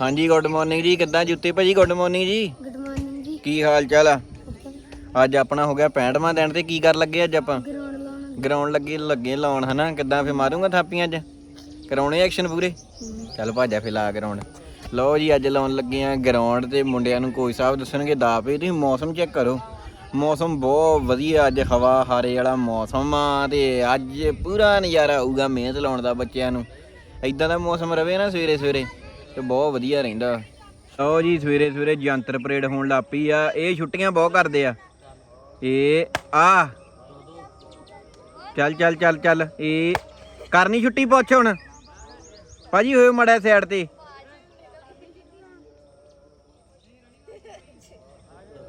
ਹਾਂਜੀ good morning ਜੀ। ਕਿੱਦਾਂ ਜੁੱਤੀ ਭਾਜੀ? ਗੁੱਡ ਮਾਰਨਿੰਗ ਜੀ। ਗੁੱਡ ਮਾਰਨਿੰਗ ਜੀ। ਕੀ ਹਾਲ ਚਾਲ ਆ? ਅੱਜ ਆਪਣਾ ਹੋ ਗਿਆ 65ਵਾਂ ਦਿਨ ਤੇ ਕੀ ਕਰ ਲੱਗੇ ਅੱਜ ਆਪਾਂ? ਗਰਾਊਂਡ ਲਾਉਣ। ਗਰਾਊਂਡ ਲੱਗੇ ਲੱਗੇ ਲਾਉਣ ਹਨਾ? ਕਿੱਦਾਂ ਫੇ ਮਾਰੂੰਗਾ ਥਾਪੀਆਂ ਅੱਜ? ਕਰਾਉਣੇ ਐਕਸ਼ਨ ਪੂਰੇ? ਚੱਲ ਭਾਜਾ ਫੇ ਲਾ ਗਰਾਊਂਡ ਲਓ ਜੀ ਅੱਜ ਲਾਉਣ ਲੱਗੇ ਆ ਗਰਾਊਂਡ ਤੇ ਮੁੰਡਿਆਂ ਨੂੰ ਕੋਈ ਸਾਹਿਬ ਦੱਸਣਗੇ ਦਾ ਪਏ ਤੁਸੀਂ ਮੌਸਮ ਚੈੱਕ ਕਰੋ। ਮੌਸਮ ਬਹੁਤ ਵਧੀਆ ਅੱਜ ਹਵਾ ਹਾਰੇ ਵਾਲਾ ਮੌਸਮ ਆ ਤੇ ਅੱਜ ਪੂਰਾ ਨਜ਼ਾਰਾ ਆਊਗਾ ਮਿਹਨਤ ਲਾਉਣ ਦਾ ਬੱਚਿਆਂ ਨੂੰ। ਇਦਾਂ ਦਾ ਮੌਸਮ ਰਵੇ ਨਾ ਸਵੇਰੇ ਸਵੇਰੇ ਤੇ ਬਹੁਤ ਵਧੀਆ ਰਹਿੰਦਾ। ਲਓ ਜੀ, ਸਵੇਰੇ ਸਵੇਰੇ ਜੰਤਰ ਪਰੇਡ ਹੋਣ ਲੱਪੀ ਆ। ਇਹ ਛੁੱਟੀਆਂ ਬਹੁਤ ਕਰਦੇ ਆ। ਇਹ ਆ। ਚੱਲ ਚੱਲ ਚੱਲ ਚੱਲ। ਇਹ ਕਰਨੀ ਛੁੱਟੀ ਪੁੱਛ ਹੁਣ। ਭਾਜੀ ਹੋਏ ਮੜਾ ਸਾਈਡ ਤੇ।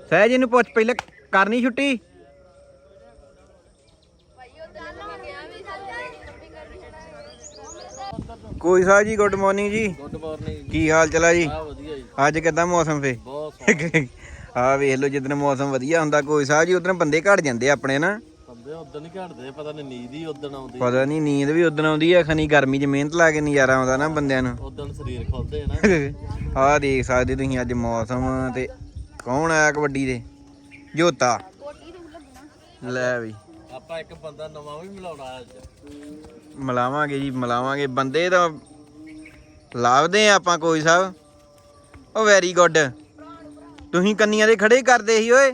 ਸਹਿਜ ਇਹਨੂੰ ਪੁੱਛ, ਪਹਿਲਾਂ ਕਰਨੀ ਛੁੱਟੀ? ਕੋਈ ਸਾਹਿਬ ਜੀ ਗੁੱਡ ਮਾਰਨਿੰਗ ਜੀ। ਗੁੱਡ ਮਾਰਨਿੰਗ ਕੀ ਹਾਲ ਚਲਾ ਜੀ? ਆ ਵਧੀਆ ਜੀ। ਅੱਜ ਕਿਦਾਂ ਮੌਸਮ ਫੇ? ਬਹੁਤ ਆ ਵੇਖ ਲਓ ਜਿੱਦਣ ਮੌਸਮ ਵਧੀਆ ਹੁੰਦਾ ਕੋਈ ਸਾਹਿਬ ਜੀ ਉਦੋਂ ਬੰਦੇ ਘਟ ਜਾਂਦੇ ਆ ਆਪਣੇ ਨਾ। ਬੰਦੇ ਉਦੋਂ ਨਹੀਂ ਘਟਦੇ ਪਤਾ ਨਹੀਂ ਨੀਂਦ ਹੀ ਉਦੋਂ ਆਉਂਦੀ ਪਤਾ ਨਹੀਂ ਨੀਂਦ ਵੀ ਉਦੋਂ ਆਉਂਦੀ ਆ ਖਨੀ ਗਰਮੀ 'ਚ ਮਿਹਨਤ ਲਾ ਕੇ ਨਜ਼ਾਰਾ ਆਉਂਦਾ ਨਾ ਬੰਦਿਆਂ ਨੂੰ। ਉਦੋਂ ਸਰੀਰ ਖੁੱਲਦੇ ਨਾ। ਆਹ ਦੇਖ ਸਕਦੇ ਤੁਸੀਂ ਅੱਜ ਮੌਸਮ ਤੇ ਕੌਣ ਆਇਆ ਕਬੱਡੀ ਦੇ? ਜੋਤਾ। ਲੈ ਵੀ। ਆਪਾਂ ਇੱਕ ਬੰਦਾ ਨਵਾਂ ਵੀ ਮਿਲਾਉਣਾ ਅੱਜ। ਮਿਲਾਵਾਂਗੇ ਜੀ ਮਿਲਾਵਾਂਗੇ। ਬੰਦੇ ਤਾਂ ਲਾਵਦੇ ਆ ਆਪਾਂ ਕੋਈ ਸਾਹਿਬ ਉਹ ਵੈਰੀ ਗੁੱਡ ਤੁਸੀਂ ਕੰਨੀਆਂ ਦੇ ਖੜੇ ਕਰਦੇ ਸੀ ਓਏ।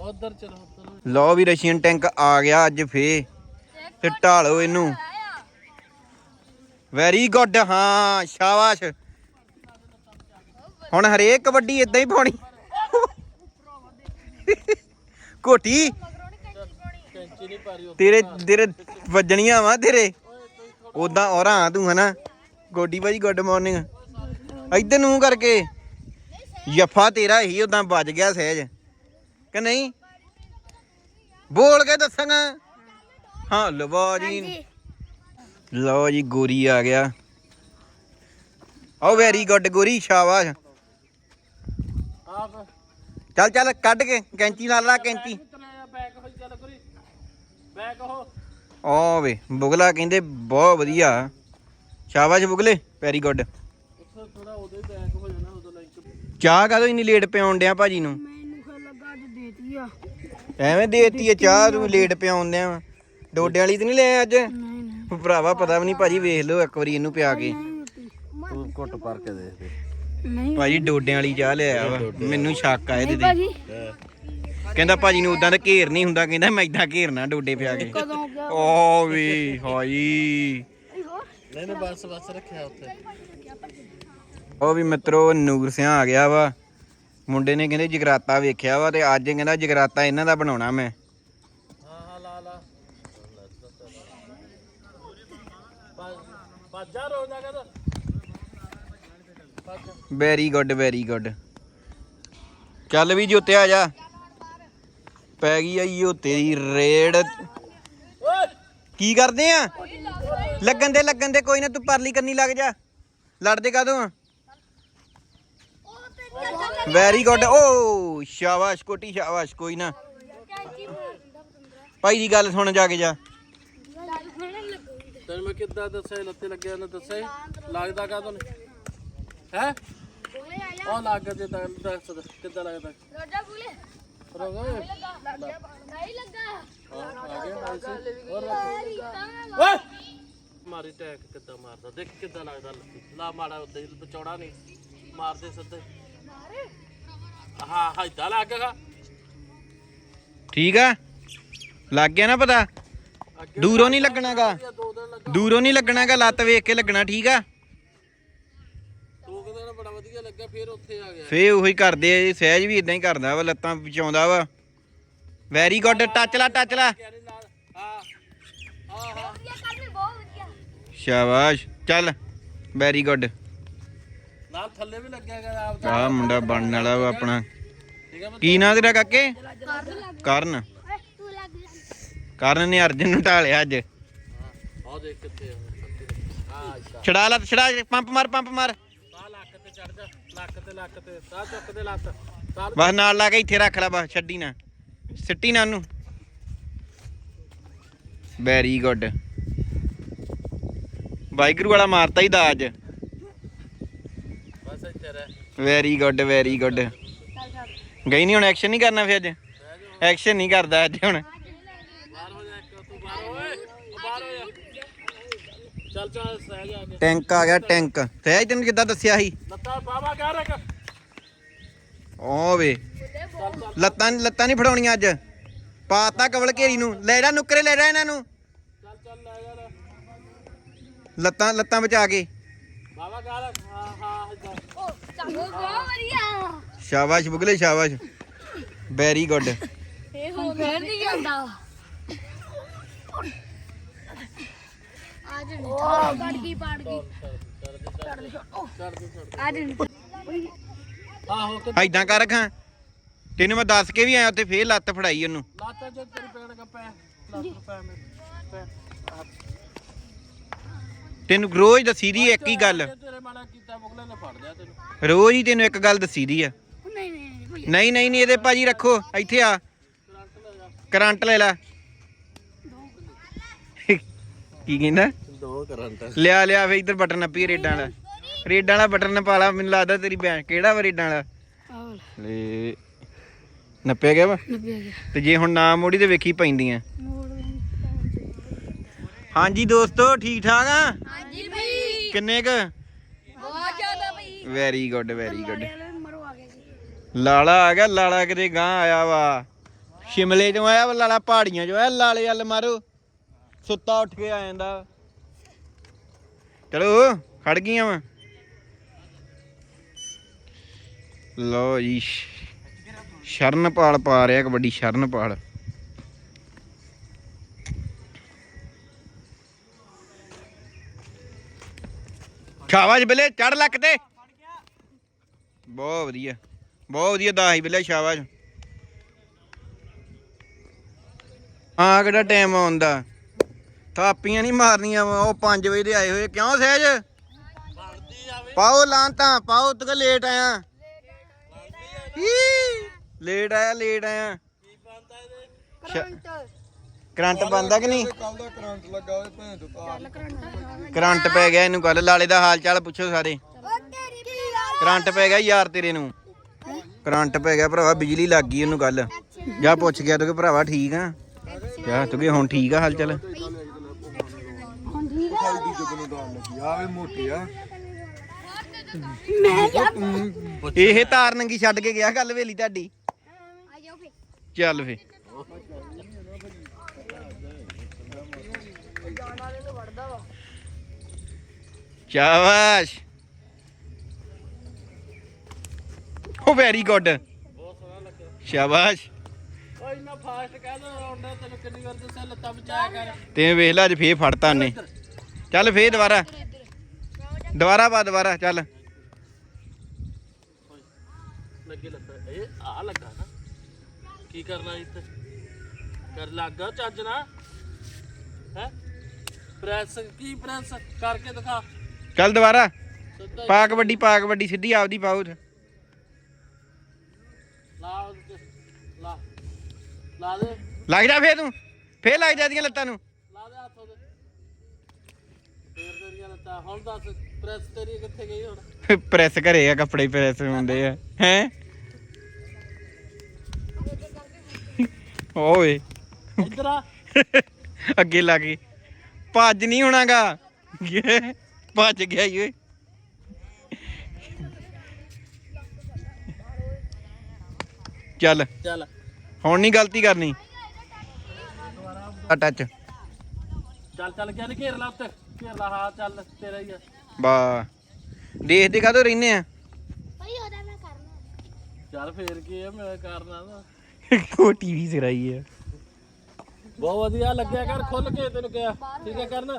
ਉਧਰ ਚਲੋ ਲਓ ਵੀ ਰਸ਼ੀਅਨ ਟੈਂਕ ਆ ਗਿਆ ਅੱਜ ਫੇ ਤੇ ਢਾਲੋ ਇਹਨੂੰ। ਵੈਰੀ ਗੁੱਡ ਹਾਂ ਸ਼ਾਬਾਸ਼। ਹੁਣ ਹਰੇਕ ਕਬੱਡੀ ਇਦਾਂ ਹੀ ਪਾਉਣੀ। ਕੋਟੀ ਕੈਂਚੀ ਨਹੀਂ ਪਾਰੀ ਉਹ। ਤੇਰੇ ਤੇਰੇ ਵੱਜਣੀਆਂ ਵਾ ਤੇਰੇ। ਉਦਾਂ ਔਰਾਂ ਤੂੰ ਹਨਾ? ਗੋਡੀ ਭਾਜੀ ਗੁੱਡ ਮਾਰਨਿੰਗ ਇੱਧਰ ਨੂੰ ਕਰਕੇ। ਜੱਫਾ ਤੇਰਾ ਹੀ ਉਦਾਂ ਵੱਜ ਗਿਆ ਸਹਿਜ। ਕਿ ਨਹੀਂ? ਬੋਲ ਕੇ ਦੱਸਾਂਗਾ ਹਾਂ ਲਵਾ ਜੀ। ਲਓ ਜੀ ਗੋਰੀ ਆ ਗਿਆ। ਓ ਵੈਰੀ ਗੁੱਡ ਗੋਰੀ ਸ਼ਾਬਾਸ਼। ਆਪ ਚੱਲ ਚੱਲ ਕੱਢ ਕੇ ਕੈਂਚੀ ਨਾਲ ਲਾ ਕੈਂਚੀ। ਚਲੇ ਬੈਕ ਹੋਈ ਚੱਲ ਕਰੀ ਬੈਕ ਹੋ ਓ ਵੇ ਬੁਗਲਾ ਕਹਿੰਦੇ ਬਹੁਤ ਵਧੀਆ। ਸ਼ਾਬਾਸ਼ ਬੁਗਲੇ ਵੈਰੀ ਗੁੱਡ ਥੋੜਾ ਉਹਦੇ ਬੈਕ ਹੋ ਜਾਣਾ ਉਦੋਂ ਲਾਈਕ ਚਾਹ ਇੰਨੀ ਲੇਟ ਪਿਆਉਣ ਡਿਆ ਭਾਜੀ ਨੂੰ? ਮੈਨੂੰ ਖਾ ਲੱਗਾ ਅੱਜ ਦੇਤੀ ਆ। ਐਵੇਂ ਦੇਤੀ ਹੈ ਚਾਹ ਤੂੰ ਲੇਟ ਪਿਆਉਣ ਡਿਆ। ਡੋਡੇ ਵਾਲੀ ਤੇ ਨਹੀਂ ਲੈ ਅੱਜ? ਭਰਾਵਾ ਪਤਾ ਵੀ ਨਹੀਂ ਭਾਜੀ ਵੇਖ ਲਓ ਇੱਕ ਵਾਰੀ ਇਹਨੂੰ ਪਿਆ ਕੇ। ਤੂੰ ਘੁੱਟ ਭਰ ਕੇ ਦੇਖ ਦੇ। ਨਹੀਂ। ਭਾਜੀ ਡੋਡਿਆਂ ਵਾਲੀ ਚਾਹ ਲਿਆਇਆ ਵਾ। ਮੈਨੂੰ ਸ਼ੱਕ ਆ ਇਹਦੇ ਤੇ। ਭਾਜੀ। ਕਹਿੰਦਾ ਭਾਜੀ ਨੂੰ ਉਦਾਂ ਦਾ ਘੇਰ ਨਹੀਂ ਹੁੰਦਾ ਕਹਿੰਦਾ ਮੈਂ ਇਦਾਂ ਘੇਰਨਾ ਡੋਡੇ ਪਿਆ ਕੇ। ਕਦੋਂ ਗਿਆ? ਓ ਵੀ ਹਾਈ। ਨਹੀਂ ਨਹੀਂ ਬਸ ਬਸ ਰੱਖਿਆ ਉੱਥੇ। ਉਹ ਵੀ ਮਿੱਤਰੋ ਨੂਰ ਸਿਆਂ ਆ ਗਿਆ ਵਾ। ਮੁੰਡੇ ਨੇ ਕਹਿੰਦੇ ਜਗਰਾਤਾ ਵੇਖਿਆ ਵਾ ਤੇ ਅੱਜ ਕਹਿੰਦਾ ਜਗਰਾਤਾ ਇਹਨਾਂ ਦਾ ਬਣਾਉਣਾ ਮੈਂ ਹਾਂ ਹਾਂ ਲਾ ਲਾ ਬਾਜਾ ਰੋ ਜਾ ਕਰ ਵੈਰੀ ਗੁੱਡ ਵੈਰੀ ਗੁੱਡ ਚੱਲ ਵੀ ਜੋਤੇ ਆ ਜਾ। ਪੈ ਗਈ ਆ ਜੋਤੇ ਦੀ ਰੇਡ। ਕੀ ਕਰਦੇ ਆ? ਲੱਗਣ ਦੇ ਲੱਗਣ ਦੇ ਕੋਈ ਨਾ ਤੂੰ ਪਰਲੀ ਕੰਨੀ ਲੱਗ ਜਾ। ਲੜਦੇ ਕਾਦੋਂ ਆ? ਵੈਰੀ ਗੁੱਡ ਓ ਸ਼ਾਬਾਸ਼ ਕੋਟੀ ਸ਼ਾਬਾਸ਼ ਕੋਈ ਨਾ। ਭਾਈ ਦੀ ਗੱਲ ਸੁਣ ਜਾ ਕੇ ਜਾ। ਤੈਨੂੰ ਮੈਂ ਕਿੱਦਾਂ ਦੱਸਿਆ ਲੱਤੇ ਲੱਗਿਆ ਨਾ ਦੱਸਿਆ? ਲੱਗਦਾ ਉਹ ਲੱਗ ਜੇ ਤਾਂ ਦੱਸ ਦੇ, ਕਿੱਦਾਂ ਲੱਗਦਾ ਰੋਜਾ ਬੁਲੇ ਓਏ ਨਹੀਂ ਲੱਗਾ। ਆ ਗਿਆ ਆ ਹੋਰ ਓਏ! ਮਾਰੀ ਟੈਕ ਕਿੱਦਾਂ ਮਾਰਦਾ? ਦੇਖ ਕਿੱਦਾਂ ਲੱਗਦਾ ਲੱਤੀ ਲਾ ਮਾੜਾ ਉੱਤੇ ਬਚੌੜਾ ਨਹੀਂ। ਮਾਰਦੇ ਸਿੱਧੇ। ਹਾਂ ਹਾਂ ਇਦਾਂ ਲੱਗ ਗਿਆ। ਠੀਕ ਆ? ਲੱਗ ਗਿਆ ਨਾ ਪਤਾ? ਦੂਰੋਂ ਨਹੀਂ ਲੱਗਣਾਗਾ। ਦੂਰੋਂ ਨਹੀਂ ਲੱਗਣਾਗਾ ਲੱਤ ਵੇਖ ਕੇ ਲੱਗਣਾ ਠੀਕ ਆ? ਫਿਰ ਉੱਥੇ ਆ ਗਿਆ। ਫੇ ਉਹੀ ਕਰਦੇ ਆ ਜੀ, ਸਹਿਜ ਵੀ ਇਦਾਂ ਹੀ ਕਰਦਾ ਵਾ ਲੱਤਾਂ ਵਿਚਾਉਂਦਾ ਵਾ। ਵੈਰੀ ਗੁੱਡ ਟੱਚ ਲਾ ਟੱਚ ਲਾ। ਹਾਂ ਕਰਨੇ ਬਹੁਤ ਵਧੀਆ। ਸ਼ਾਬਾਸ਼ ਚੱਲ। ਵੈਰੀ ਗੁੱਡ ਨਾਲ ਥੱਲੇ ਵੀ ਲੱਗਿਆ ਗਿਆ ਆਪ ਆਹ ਮੁੰਡਾ ਬਣਨ ਵਾਲਾ ਵਾ ਆਪਣਾ। ਠੀਕ ਹੈ ਮੈਂ ਕੀ ਨਾਂ ਤੇਰਾ ਕਾਕੇ? ਕਰਨ ਲੱਗ ਕਰਨ। ਓਏ ਤੂੰ ਲੱਗ ਕਰਨ ਨੇ ਅਰਜਨ ਨੂੰ ਢਾਲਿਆ ਅੱਜ। ਆਹ ਦੇਖ ਕਿੱਥੇ ਆ। ਛੜਾ ਲੱਤ ਛੜਾ ਪੰਪ ਮਾਰ ਪੰਪ ਮਾਰ। ਲੱਕ ਤੇ ਲੱਕ ਤੇ ਸਾਹ ਚੁੱਕ ਦੇ ਲੱਤ। ਚੱਲ ਬਸ ਨਾਲ ਲਾ ਕੇ ਇੱਥੇ ਰੱਖ ਲੈ ਬਸ ਛੱਡੀ ਨਾ। ਸਿੱਟੀ ਨਾ ਉਹਨੂੰ। ਵੈਰੀ ਗੁੱਡ ਵਾਹਿਗੁਰੂ ਵਾਲਾ ਮਾਰਤਾ ਹੀ ਦਾ ਅੱਜ ਬਸ ਇੱਥੇ ਰਹਿ। ਵੈਰੀ ਗੁੱਡ ਵੈਰੀ ਗੁੱਡ ਗਈ ਨਹੀਂ ਹੁਣ ਐਕਸ਼ਨ ਨਹੀਂ ਕਰਨਾ ਫਿਰ ਅੱਜ? ਐਕਸ਼ਨ ਨਹੀਂ ਕਰਦਾ ਅੱਜ ਹੁਣ ਬਾਹਰ ਹੋ ਜਾ ਇੱਕ ਤੂੰ ਬਾਹਰ ਓਏ ਉਹ ਬਾਹਰ ਹੋ ਜਾ ਚੱਲ ਚੱਲ ਸਹਿ ਜਾ ਕੇ ਟੈਂਕ ਆ ਗਿਆ ਟੈਂਕ। ਸਹਿਜ ਤੈਨੂੰ ਕਿੱਦਾਂ ਦੱਸਿਆ ਸੀ? ਲੱਤਾਂ ਬਾਬਾ ਕਹਿ ਰੱਖ ਓ ਵੇ। ਲੱਤਾਂ ਲੱਤਾਂ ਨਹੀਂ ਫੜਾਉਣੀਆਂ ਅੱਜ। ਪਾਤਾ ਕਵਲ ਘੇਰੀ ਨੂੰ। ਲੈ ਜਾ ਨੁੱਕਰੇ ਲੈ ਜਾ ਇਹਨਾਂ ਨੂੰ। ਚੱਲ ਚੱਲ ਲੈ ਯਾਰ ਲੱਤਾਂ ਲੱਤਾਂ ਬਚਾ ਕੇ। ਬਾਬਾ ਕਹਿ ਰੱਖ ਹਾਂ ਹਾਂ ਉਹ ਚੱਲ ਬਹੁਤ ਵਧੀਆ ਸ਼ਾਬਾਸ਼ ਬੁਗਲੇ ਸ਼ਾਬਾਸ਼। ਵੈਰੀ ਗੁੱਡ ਇਹ ਹੋ ਫੇਰ ਨਹੀਂ ਜਾਂਦਾ ਗਈ ਪਾੜ ਗਈ ਆਹੋ ਐਦਾਂ ਕਰ ਰੱਖਾਂ ਤੈਨੂੰ ਮੈਂ ਦੱਸ ਕੇ ਵੀ ਆਇਆ ਉੱਥੇ ਫੇਰ ਲੱਤ ਫੜਾਈ ਉਹਨੂੰ। ਲਾਤਾ ਜੇ ਤੇਰੀ ਪੈਣ ਕਾ ਪੈ ਲੱਤ ਪੈ ਮੇ ਪੈ। ਤੈਨੂੰ ਰੋਜ਼ ਦੱਸੀ ਦੀ ਇੱਕ ਹੀ ਗੱਲ। ਜੇ ਤੇਰੇ ਮਾੜਾ ਕੀਤਾ ਮੁਗਲੇ ਨੇ ਫੜ ਲਿਆ ਤੈਨੂੰ। ਰੋਜ਼ ਹੀ ਤੈਨੂੰ ਇੱਕ ਗੱਲ ਦੱਸੀ ਦੀ ਆ। ਨਹੀਂ ਨਹੀਂ ਭਈਆ ਨਹੀਂ ਨਹੀਂ ਨਹੀਂ ਇਹਦੇ ਭਾਜੀ ਰੱਖੋ ਇੱਥੇ ਆ। ਕਰੰਟ ਲੈ ਲੈ ਕੀ ਕਹਿੰਦਾ? ਦੋ ਕਰੰਟ ਲਿਆ ਲਿਆ ਫੇ ਇੱਧਰ ਬਟਨ ਨੱਪੀ ਰੇਡਾਂ ਵਾਲਾ। ਰੇਡਾਂ ਵਾਲਾ ਬਟਨ ਪਾ ਲਾ ਮੈਨੂੰ ਲੱਗਦਾ ਤੇਰੀ ਭੈਣ ਕਿਹੜਾ ਵਾ ਰੇਡਾਂ ਵਾਲਾ? ਆਹ। ਲੈ ਨੱਪਿਆ ਗਿਆ ਵਾ? ਗਿਆ। ਤੇ ਜੇ ਹੁਣ ਨਾ ਮੋੜੀ ਤੇ ਵੇਖੀ ਪੈਂਦੀਆਂ। ਹਾਂਜੀ ਦੋਸਤੋ ਠੀਕ ਠਾਕ ਆ? ਹਾਂਜੀ ਭਈ। ਕਿੰਨੇ ਕ? ਬਹੁਤ ਜ਼ਿਆਦਾ ਭਈ। Very good very good Lala ਆ ਗਿਆ ਲਾਲਾ ਕਿਤੇ ਗਾਂ ਆਇਆ ਵਾ। ਸ਼ਿਮਲੇ ਤੋਂ ਆਇਆ ਵਾ ਲਾਲਾ ਪਹਾੜੀਆਂ ਚੋਂ। ਆਇਆ ਲਾਲੇ ਵੱਲ ਮਾਰੋ। ਸੁੱਤਾ ਉੱਠ ਕੇ ਆ ਜਾਂਦਾ। ਚਲੋ, ਖੜ ਗਈਆਂ ਵਾ। ਲੋ ਜੀ, ਸ਼- ਸ਼ਰਨਪਾਲ ਪਾ ਰਿਹਾ, ਕਬੱਡੀ ਸ਼ਰਨਪਾਲ। ਸ਼ਾਬਾਸ਼ ਬਿਲੇ ਚੜ ਲੱਕ ਤੇ। ਬਹੁਤ ਵਧੀਆ ਬਹੁਤ ਵਧੀਆ ਦਾਹੀ ਬਿਲੇ ਸ਼ਾਬਾਸ਼ ਆ ਕਿਹੜਾ ਟਾਈਮ ਆਉਂਦਾ। ਥਾਪੀਆਂ ਨਹੀਂ ਮਾਰਨੀਆਂ ਵਾ ਉਹ 5 ਵਜੇ ਦੇ ਆਏ ਹੋਏ। ਕਿਉਂ ਸਹਿਜ? ਪਾਓ ਲਾਂਤਾ ਪਾਓ ਤੂੰ ਲੇਟ ਆਇਆ। ਲੇਟ ਆਇਆ ਲੇਟ ਆਇਆ। ਕਰੰਟ। ਬੰਦਾ ਕਿ ਨਹੀਂ? ਕੱਲ ਦਾ ਕਰੰਟ ਲੱਗਾ ਹੋਇਆ ਭੈਣ ਤੋਂ ਤਾਰ ਕਰੰਟ ਪੈ ਗਿਆ ਇਹਨੂੰ ਕੱਲ ਲਾਲੇ ਦਾ ਹਾਲ ਚਾਲ ਪੁੱਛੋ ਸਾਰੇ। ਕਰੰਟ ਪੈ ਗਿਆ ਯਾਰ ਤੇਰੇ ਨੂੰ। ਕਰੰਟ ਪੈ ਗਿਆ ਭਰਾਵਾ ਬਿਜਲੀ ਲੱਗ ਗਈ ਇਹਨੂੰ ਕੱਲ ਜਾ ਪੁੱਛ ਗਿਆ ਤੂੰ ਕਿ ਭਰਾਵਾ ਠੀਕ ਆ? ਜਾ ਤੂੰ ਕਿ ਹੁਣ ਠੀਕ ਆ ਹਾਲ ਚਾਲ? ਦੀ ਜਦੋਂ ਨੂੰ ਦਾਲ ਲੱਗੀ ਆਵੇ ਮੋਟੀ ਆ। ਮੈਂ ਯਾਰ ਇਹ ਤਾਰ ਨੰਗੀ ਛੱਡ ਕੇ ਗਿਆ ਗੱਲ ਵੇਲੀ ਤੁਹਾਡੀ। ਆ ਜਾਓ ਫੇ ਚੱਲ ਫੇ ਸ਼ਾਬਾਸ਼। ਓ ਵੈਰੀ ਗੁੱਡ ਬਹੁਤ ਸੋਹਣਾ ਲੱਗਿਆ ਸ਼ਾਬਾਸ਼। ਓ ਇੰਨਾ ਫਾਸਟ ਕਹਿ ਦੋ ਰੌਂਡਾ ਤੈਨੂੰ ਕਿੰਨੀ ਵਾਰ ਦੱਸਿਆ ਲੱਤਾਂ ਬਚਾਇਆ ਕਰ। ਤੇ ਵੇਖ ਲੈ ਅੱਜ ਫੇਰ ਫੜਤਾ ਨੇ ਚੱਲ ਫੇਰ ਦੁਬਾਰਾ। ਦੁਬਾਰਾ ਪਾ ਦੁਬਾਰਾ ਚੱਲ। ਲੱਗੇ ਲੱਤਾਂ ਇਹ ਆ ਲੱਗਾ ਨਾ ਕੀ ਕਰਨਾ ਇੱਥੇ ਕਰ ਲੱਗਾ ਚੱਜ ਨਾ ਹੈ ਪ੍ਰੈਸ ਕੀ ਪ੍ਰੈਸ ਕਰਕੇ ਦਿਖਾ ਚੱਲ ਦੁਬਾਰਾ। ਸਿੱਧਾ ਹੀ ਪਾ ਕਬੱਡੀ ਪਾ ਕਬੱਡੀ ਸਿੱਧੀ ਆਪਦੀ ਪਾਉ ਲਾ ਉਹਦੇ ਤੇ, ਲਾ ਲਾ ਦੇ ਲੱਗ ਜਾ ਫੇਰ ਤੂੰ। ਫੇਰ ਲੱਗ ਜਾਂਦੀਆਂ ਲੱਤਾਂ ਨੂੰ ਲਾ ਦੇ ਹੱਥ ਉਹਦੇ ਫੇਰ ਹੁਣ ਦੱਸ ਪ੍ਰੈਸ ਤੇਰੀ ਕਿੱਥੇ ਗਈ ਹੁਣ? ਪ੍ਰੈਸ ਘਰੇ ਆ ਕੱਪੜੇ ਪ੍ਰੈਸ ਹੁੰਦੇ ਆ। ਹੈ? ਓਏ। ਇੱਧਰ ਆ। ਅੱਗੇ ਲੱਗ ਗਈ ਭੱਜ ਨਹੀਂ ਹੋਣਾਗਾ। ਭੱਜ ਗਿਆ ਈ ਓਏ। ਚੱਲ। ਚੱਲ। ਹੁਣ ਨਹੀਂ ਗਲਤੀ ਕਰਨੀ। ਆ ਟੱਚ ਚੱਲ ਚੱਲ ਕੇ ਘੇਰ ਲਾ ਉੱਤੇ। ਘੇਰ ਲਾ ਹਾਂ ਚੱਲ ਤੇਰਾ ਹੀ ਆ? ਬਾ ਦੇਖਦੇ ਕਾਹਤੋਂ ਰਹਿੰਦੇ ਆ। ਭਈ ਉਹਦਾ ਮੈਂ ਕਰਨਾ। ਚੱਲ ਫੇਰ ਕੀ ਆ ਮੈਂ ਕਰਨਾ ਨਾ। ਉਹ ਟੀਵੀ ਸਿਰਾਈ ਆ। ਬਹੁਤ ਵਧੀਆ ਲੱਗਿਆ ਕਰ ਖੁੱਲ ਕੇ ਤੈਨੂੰ ਕਿਹਾ। ਠੀਕ ਹੈ ਕਰਨ?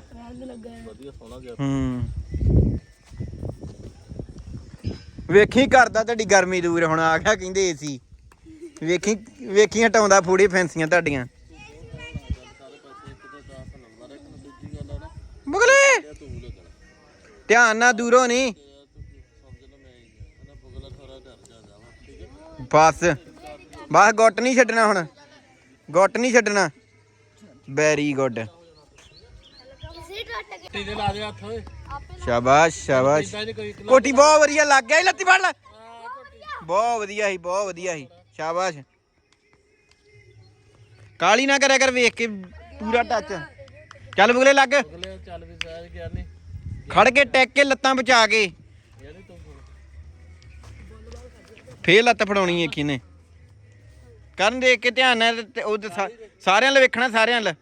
ਵਧੀਆ ਸੋਹਣਾ ਗਿਆ ਹੂੰ। ਵੇਖੀ ਕਰਦਾ ਤੁਹਾਡੀ ਗਰਮੀ ਦੂਰ ਹੁਣ ਆ ਗਿਆ ਕਹਿੰਦੇ ਏਸੀ। ਵੇਖੀ ਵੇਖੀ ਹਟਾਉਂਦਾ ਫੂੜੀ ਫੈਂਸੀਆਂ ਤੁਹਾਡੀਆਂ। ਧਿਆਨ ਨਾਲ ਦੂਰੋਂ ਨਹੀਂ। ਬਸ। ਬਸ ਗੁੱਟ ਨਹੀਂ ਛੱਡਣਾ ਹੁਣ। ਗੁੱਟ ਨਹੀਂ ਛੱਡਣਾ। ਵੈਰੀ ਗੁੱਡ ਕਿਸੇ ਟੱਟ ਲਾ ਦੇ ਹੱਥ ਓਏ ਸ਼ਾਬਾਸ਼ ਸ਼ਾਬਾਸ਼। ਇਦਾਂ ਨਹੀਂ ਕੋਈ ਕੋਟੀ ਬਹੁਤ ਵਧੀਆ ਲੱਗ ਗਿਆ ਈ, ਲੱਤੀ ਫੜ ਲੈ। ਬਹੁਤ ਵਧੀਆ ਸੀ ਬਹੁਤ ਵਧੀਆ ਸੀ। ਸ਼ਾਬਾਸ਼। ਕਾਲੀ ਨਾ ਕਰਿਆ ਕਰ ਵੇਖ ਕੇ ਪੂਰਾ ਟੱਚ ਚੱਲ ਬੁਗਲੇ ਲੱਗ। ਚੱਲ ਵੀ ਸਾਜ ਗਿਆ ਨਹੀਂ ਖੜ ਕੇ ਟੈਕ ਕੇ ਲੱਤਾਂ ਬਚਾ ਕੇ। ਫੇਰ ਲੱਤ ਫੜਾਉਣੀ ਹੈ ਕਿਨੇ ਕਰਨ ਦੇਖ ਕੇ ਧਿਆਨ ਨਾਲ ਤੇ ਉਹ ਸਾਰਿਆਂ ਲਈ ਵੇਖਣਾ, ਸਾਰਿਆਂ ਨਾਲ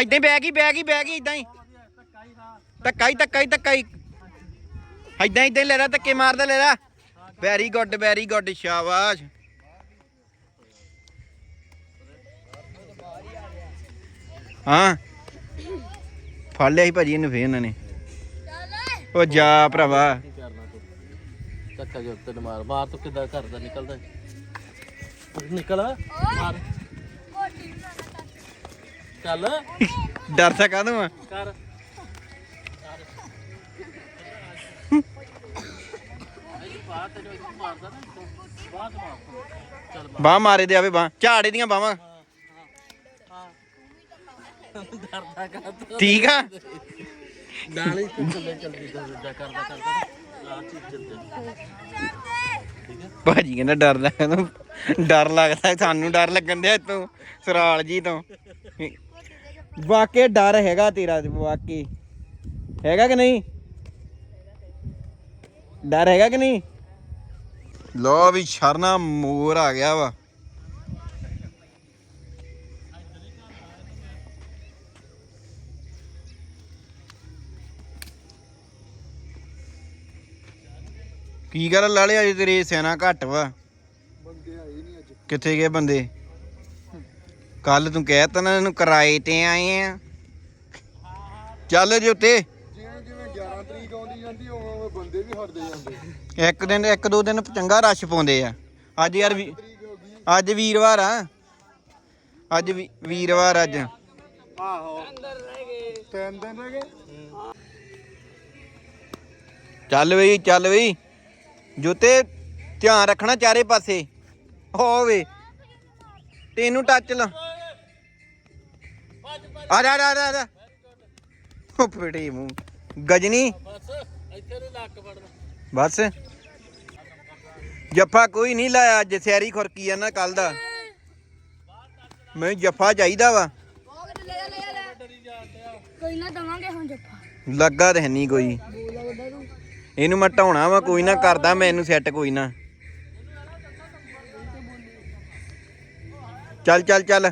ਏਦਾਂ ਹੀ ਬੈਗ ਹੀ ਬੈਗ ਹੀ ਬੈਗ ਹੀ ਇਦਾਂ ਹੀ। ਧੱਕਾ ਹੀ ਧੱਕਾ ਹੀ ਧੱਕਾ ਹੀ। ਏਦਾਂ ਏਦਾਂ ਹੀ ਲੈ ਰਾ ਧੱਕੇ ਮਾਰਦਾ ਲੈ ਰਾ ਵੈਰੀ ਗੁੱਡ ਵੈਰੀ ਗੁੱਡ ਸ਼ਾਬਾਸ਼। ਹਾਂ। ਫੜ ਲਿਆ ਸੀ ਭਾਜੀ ਇਹਨੂੰ ਫੇਰ ਇਹਨਾਂ ਨੇ। ਉਹ ਜਾ ਭਰਾਵਾ। ਤੂੰ ਚੱਕਾ ਜੋ ਤੈਨੂੰ ਮਾਰ ਮਾਰ ਤੂੰ ਕਿੱਦਾਂ ਕਰਦਾ ਨਿਕਲਦਾ? ਹੈ? ਨਿਕਲ। ਮਾਰ ਚੱਲ ਡਰਦਾ ਕਾਹਦੋਂ ਆ? ਕਰ। ਬਾਹ ਮਾਰੇ ਦੇ ਆਵੇ ਬਾਹ। ਝਾੜੇ ਦੀਆਂ ਬਾਹਾਂ। ਡਰਦਾ ਕਰ ਠੀਕ ਆ? ਨਾਲ ਹੀ ਚੱਲੇ ਚੱਲਦੀ ਦਾ ਕਰਦਾ ਕਰਦਾ ਭਾਜੀ ਕਹਿੰਦਾ ਡਰਦਾ ਕਹਿੰਦਾ ਡਰ ਲੱਗਦਾ ਸਾਨੂੰ ਡਰ ਲੱਗਣ ਦਿਆ ਤੂੰ ਸਰਾਲ ਜੀ ਤੋਂ। ਵਾਕੇ ਡਰ ਹੈਗਾ ਤੇਰਾ ਵਾਕੇ ਹੈਗਾ ਕਿ ਨਹੀਂ? ਡਰ ਹੈਗਾ ਕਿ ਨਹੀਂ? ਲੋ ਵੀ ਸ਼ਰਨਾ ਮੋਰ ਆ ਗਿਆ ਵਾ। ਕੀ ਗੱਲ ਲਾਲੇ ਅਜੇ ਤੇਰੇ ਸੈਨਾ ਘੱਟ ਵਾ। ਬੰਦੇ ਆਏ ਨਹੀਂ ਅੱਜ। ਕਿੱਥੇ ਗਏ ਬੰਦੇ? ਕੱਲ ਤੂੰ ਕਹਿਤਾ ਨਾ ਇਹਨੂੰ ਕਿਰਾਏ ਤੇ ਆਏ ਆ। ਚੱਲ ਜੀ ਉੱਤੇ। ਜਿਵੇਂ ਜਿਵੇਂ 11 ਤਰੀਕ ਆਉਂਦੀ ਜਾਂਦੀ ਉਵੇਂ ਬੰਦੇ ਵੀ ਹਟਦੇ ਜਾਂਦੇ। ਇੱਕ ਦਿਨ ਇੱਕ ਦੋ ਦਿਨ ਚੰਗਾ ਰਸ਼ ਪਾਉਂਦੇ ਆ। ਅੱਜ ਯਾਰ ਵੀ- ਅੱਜ ਵੀਰਵਾਰ ਆ। ਅੱਜ ਵੀ- ਵੀਰਵਾਰ ਅੱਜ। ਆਹੋ। ਤਿੰਨ ਦਿਨ ਰਹਿ ਗਏ। ਚੱਲ ਬਈ ਚੱਲ ਬਈ। ਜੋਤੇ ਧਿਆਨ ਰੱਖਣਾ ਚਾਰੇ ਪਾਸੇ। ਹੋਵੇ ਤੈਨੂੰ ਟੱਚ ਲਾ। ਆ ਜਾ ਆ ਜਾ, ਆ ਜਾ ਉਹ ਫੜੇ ਮੂੰਹ। ਗਜਨੀ। ਬਸ ਇੱਥੇ ਨੂੰ ਲੱਕ ਫੜਨਾ। ਬਸ। ਜੱਫਾ ਕੋਈ ਨਹੀਂ ਲਾਇਆ ਅੱਜ ਸਿਆਰੀ ਖੁਰਕੀ ਆ ਨਾ ਕੱਲ ਦਾ। ਮੈਨੂੰ ਜੱਫਾ ਚਾਹੀਦਾ ਵਾ। ਕੋਈ ਨਾ ਦਵਾਂਗੇ ਹੁਣ ਜੱਫਾ। ਲੱਗਾ ਤੇ ਨਹੀਂ ਕੋਈ। ਇਹਨੂੰ ਮੈਂ ਢਾਉਣਾ ਵਾ ਕੋਈ ਨਾ ਕਰਦਾ ਮੈਂ ਇਹਨੂੰ ਸੈੱਟ ਕੋਈ ਨਾ। ਚੱਲ ਚੱਲ ਚੱਲ।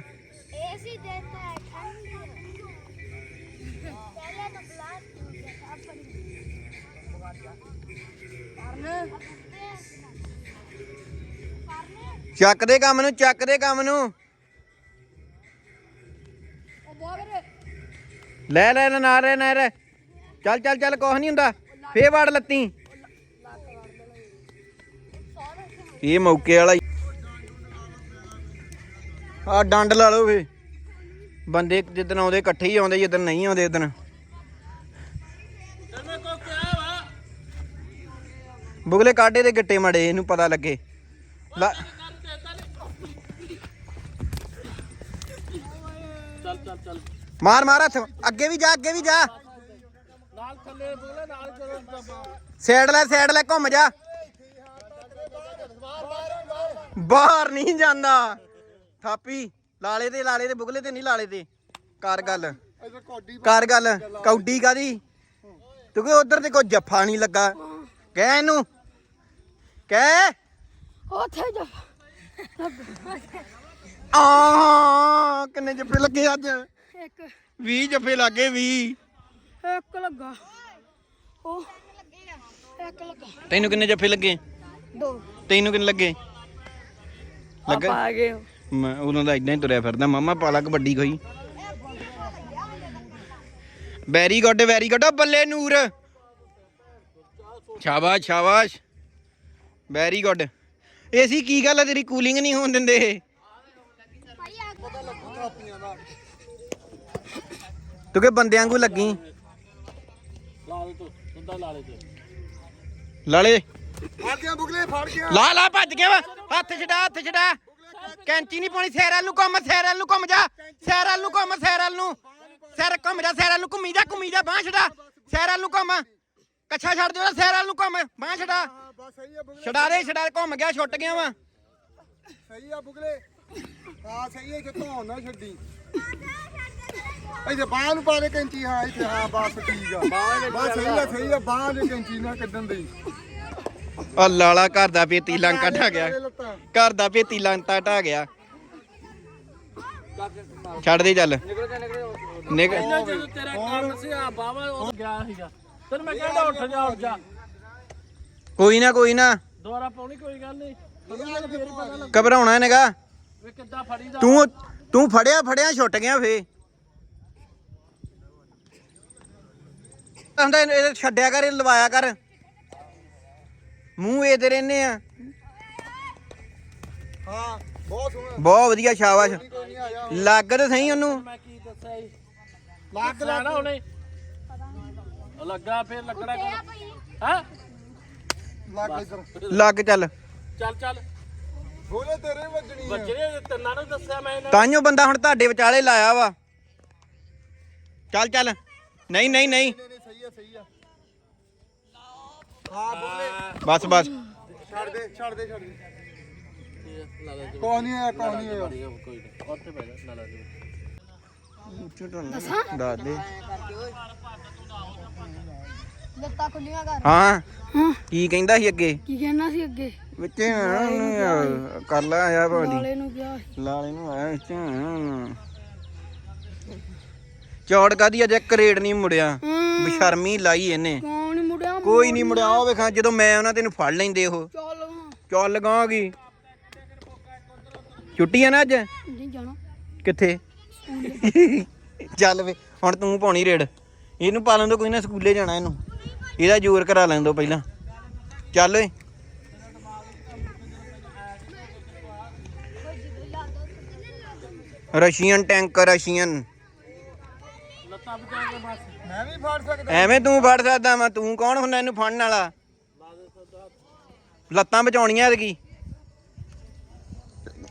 ਚੱਕ ਦੇ ਕੰਮ ਨੂੰ ਚੱਕ ਦੇ ਕੰਮ ਨੂੰ। ਲੈ ਲੈ ਲੈ, ਨਾ ਰਹਿ ਨਾ ਰਹਿ। ਚੱਲ ਚੱਲ ਚੱਲ ਕੁਛ ਨਹੀਂ ਹੁੰਦਾ। ਫੇਰ ਵੜ ਲੱਤੀ। ਇਹ ਮੌਕੇ ਵਾਲਾ ਆ ਡੰਡ ਲਾ ਲਓ ਫੇ ਬੰਦੇ ਜਿੱਦਣ ਆਉਂਦੇ ਇਕੱਠੇ ਹੀ ਆਉਂਦੇ ਜਿੱਦਣ ਨਹੀਂ ਆਉਂਦੇ ਉਦਣ। ਬੁਗਲੇ ਕਾਡੇ ਦੇ ਗਿੱਟੇ ਮੜੇ ਇਹਨੂੰ ਪਤਾ ਲੱਗੇ ਲਾ- ਚੱਲ ਚੱਲ ਚੱਲ ਮਾਰ ਮਾਰ ਹੱਥ। ਅੱਗੇ ਵੀ ਜਾ ਅੱਗੇ ਵੀ ਜਾ। ਨਾਲ ਥੱਲੇ ਬੋਲੇ ਨਾਲ ਚਲੋ ਸਾਈਡ ਲੈ ਸਾਈਡ ਲੈ ਘੁੰਮ ਜਾ। ਬਾਹਰ ਨਹੀਂ ਜਾਂਦਾ। ਥਾਪੀ। ਲਾਲੇ ਤੇ ਲਾਲੇ ਤੇ ਬੁਗਲੇ ਤੇ ਨਹੀਂ ਲਾਲੇ ਤੇ। ਕਰ ਗੱਲ। ਕਰ ਗੱਲ। ਕੌਡੀ ਕਾਦੀ? ਤੂੰ ਕਿ ਉਧਰ ਤੇ ਕੋਈ ਜੱਫਾ ਨਹੀਂ ਲੱਗਾ। ਕਹਿ ਇਹਨੂੰ। ਕਹਿ। ਉੱਥੇ ਜੱਫਾ ਆ ਕਿੰਨੇ ਜੱਫੇ ਲੱਗੇ ਅੱਜ। ਇੱਕ। 20 ਜੱਫੇ ਲੱਗੇ 20 ਇੱਕ ਲੱਗਾ। ਉਹ ਇੱਕ ਲੱਗਾ। ਤੈਨੂੰ ਕਿੰਨੇ ਜੱਫੇ ਲੱਗੇ? ਦੋ। ਤੈਨੂੰ ਕਿੰਨੇ ਲੱਗੇ? ਲੱਗਾ? ਆ ਗਏ ਮੈਂ ਉਹਨਾਂ ਦਾ ਇਦਾਂ ਹੀ ਤੁਰਿਆ ਫਿਰਦਾ ਮਾਮਾ ਪਾਲਾ ਕਬੱਡੀ ਕੋਈ। ਵੈਰੀ ਗੁੱਡ ਵੈਰੀ ਗੁੱਡ ਬੱਲੇ ਨੂਰ। ਸ਼ਾਬਾਸ਼ ਸ਼ਾਬਾਸ਼। Very good. ਏਸੀ ਕੀ ਗੱਲ ਆ ਤੇਰੀ? ਕੂਲਿੰਗ ਨਹੀਂ ਹੋਣ ਦਿੰਦੇ। ਤੂੰ ਕਿ ਬੰਦਿਆਂ ਵਾਂਗੂ ਲੱਗੀ? ਲਾ ਦੇ ਤੂੰ ਸਿੱਧਾ ਲਾ ਦੇ ਤੂੰ ਲਾਲੇ। ਫੜ ਗਿਆ ਬੁਗਲੇ ਫੜ ਗਿਆ। ਲਾ ਲਾ ਭੱਜ ਗਿਆ ਵਾ। ਹੱਥ ਛਡਾ ਹੱਥ ਛਡਾ। ਕੈਂਚੀ ਨਹੀਂ ਪਾਉਣੀ ਸੈਰਲ ਨੂੰ ਘੁੰਮ ਸੈਰਲ ਨੂੰ ਘੁੰਮ ਜਾ। ਸੈਰਲ ਨੂੰ ਘੁੰਮ ਸੈਰਲ ਨੂੰ। ਸੈਰ ਘੁੰਮ ਜਾ ਸੈਰਲ ਨੂੰ ਘੁੰਮੀ ਜਾ ਘੁੰਮੀ ਜਾ ਬਾਹ ਛਡਾ। ਸੈਰਲ ਨੂੰ ਘੁੰਮ। ਕੱਛਾ ਛੱਡ ਦਿਓ ਸੈਰਲ ਨੂੰ ਘੁੰਮ ਬਾਹ ਛਡਾ। ਹਾਂ ਬਸ ਸਹੀ ਆ ਬੁਗਲੇ ਛਡਾ ਦੇ ਛਡਾ ਘੁੰਮ ਗਿਆ ਛੁੱਟ ਗਿਆ ਵਾ। ਸਹੀ ਆ ਬੁਗਲੇ। ਹਾਂ ਸਹੀ ਹੈ ਕਿ ਧੌਣ ਨਾ ਛੱਡੀ ਇੱਥੇ ਬਾਹ ਨੂੰ ਪਾ ਦੇ ਕੈਂਚੀ ਹਾਂ ਇੱਥੇ ਹਾਂ ਬਸ ਠੀਕ ਆ। ਬਸ ਸਹੀ ਆ ਸਹੀ ਆ ਬਾਹ ਦੇ ਕੈਂਚੀ ਨਾ ਕੱਢਣ ਦੀ। ਆ ਲਾਲਾ ਘਰ ਦਾ ਪੇਤੀ ਲੰਕਾ ਢਾ ਗਿਆ। ਘਰ ਦਾ ਪੇਤੀ ਲੰਕਾ ਢਾ ਗਿਆ। ਛੱਡ ਦੇ ਚੱਲ। ਨਿਕ ਇਹਨਾਂ ਜਦੋਂ ਤੇਰਾ ਕੰਮ ਸੀ ਆ ਬਾਵਾ ਉਹ ਗਿਆ ਸੀਗਾ। ਤੈਨੂੰ ਮੈਂ ਕਹਿੰਦਾ ਉੱਠ ਜਾ ਉੱਠ ਜਾ। ਕੋਈ ਨਾ ਕੋਈ ਨਾ। ਦੁਬਾਰਾ ਪਾਉਣੀ ਕੋਈ ਗੱਲ ਨਹੀਂ। ਘਬਰਾਉਣਾ ਨੇਗਾ ਵੀ ਕਿੱਦਾਂ ਫੜੀ ਦਾ ਤੂੰ ਤੂੰ ਫੜਿਆ ਫੜਿਆ ਛੁੱਟ ਗਿਆ ਫੇ ਕਹਿੰਦਾ ਇਹ ਛੱਡਿਆ ਕਰ ਇਹ ਲਵਾਇਆ ਕਰ। ਮੂੰਹ ਵੇਦੇ ਰਹਿੰਦੇ ਆ। ਹਾਂ ਬਹੁਤ ਸੋਹਣਾ। ਬਹੁਤ ਵਧੀਆ ਸ਼ਾਬਾਸ਼। ਲੱਗ ਤੇ ਸਹੀ ਉਹਨੂੰ। ਮੈਂ ਕੀ ਦੱਸਿਆ ਜੀ? ਲੱਗ ਲੱਗ ਨਾ ਉਹਨੇ ਉਹ ਲੱਗਾ ਫੇਰ ਲੱਗਣਾ ਆ ਭਾਈ। ਹੈ? ਲੱਗ ਇਧਰ। ਲੱਗ ਚੱਲ। ਚੱਲ ਚੱਲ। ਬੋਲੇ ਤੇਰੇ ਵੱਜਣੀ ਆ। ਬੱਜਰੇ ਤਿੰਨਾਂ ਨੂੰ ਦੱਸਿਆ ਮੈਂ ਇਹਨਾਂ ਤਾਂਿਓ ਬੰਦਾ ਹੁਣ ਤੁਹਾਡੇ ਵਿਚਾਲੇ ਲਾਇਆ ਵਾ। ਚੱਲ ਚੱਲ। ਨਹੀਂ ਨਹੀਂ ਨਹੀਂ। ਸਹੀ ਆ ਸਹੀ ਆ। ਹਾਂ ਬੋਲੇ ਬਸ ਬਸ। ਛੱਡ ਦੇ ਛੱਡ ਦੇ ਛੱਡ ਦੇ। ਕੋਈ ਨਹੀਂ ਆਇਆ ਕੋਈ ਨਹੀਂ ਆਇਆ ਕੋਈ ਨਹੀਂ ਉੱਥੇ ਬਹਿ ਜਾ ਲਾ ਲੈ ਜੀ। ਦੱਸ? ਦੇ। ਲੱਤਾਂ ਖੁੱਲੀਆਂ ਕਰ। ਹਾਂ। ਕੀ ਕਹਿੰਦਾ ਸੀ ਅੱਗੇ? ਕੀ ਕਹਿਣਾ ਸੀ ਅੱਗੇ? ਵਿੱਚ ਕਰ ਲੈ ਆ ਭਾਂਡੀ ਵਾਲੇ ਨੂੰ ਕਿਹਾ ਲਾਲੇ ਨੂੰ ਆਇਆ ਵਿੱਚ ਚੌੜ ਕਾਦੀ ਅਜੇ ਕਰੇੜ ਨਹੀਂ ਮੁੜਿਆ। ਬਸ਼ਰਮੀ ਲਾਈ ਇਹਨੇ। ਕੌਣ ਮੁੜਿਆ ਕੋਈ ਨਹੀਂ ਮੁੜਿਆ। ਉਹ ਵੇਖਾਂ ਜਦੋਂ ਮੈਂ ਉਹਨਾਂ ਤੈਨੂੰ ਫੜ ਲੈਂਦੇ ਉਹ। ਚੱਲ ਲਗਾਂਗੀ ਛੁੱਟੀ ਆ ਨਾ ਅੱਜ? ਨਹੀਂ ਜਾਣਾ। ਕਿੱਥੇ? ਚੱਲ ਵੇ ਹੁਣ ਤੂੰ ਪਾਉਣੀ ਰੇੜ ਇਹਨੂੰ ਪਾ ਲੈਣ ਦੋ ਕੋਈ ਨਾ ਸਕੂਲੇ ਜਾਣਾ ਇਹਨੂੰ। ਇਹਦਾ ਜ਼ੋਰ ਕਰਾ ਲੈਣ ਦੋ ਪਹਿਲਾਂ। ਚੱਲ ਓਏ। Russian tank Russian. ਮੈਂ ਵੀ ਫੜ ਸਕਦਾ। ਐਵੇਂ ਤੂੰ ਫੜ ਸਕਦਾ ਵਾ ਤੂੰ ਕੌਣ ਹੁੰਦਾ ਇਹਨੂੰ ਫੜਨ ਵਾਲਾ? ਲੱਤਾਂ ਬਚਾਉਣੀਆਂ ਕੀ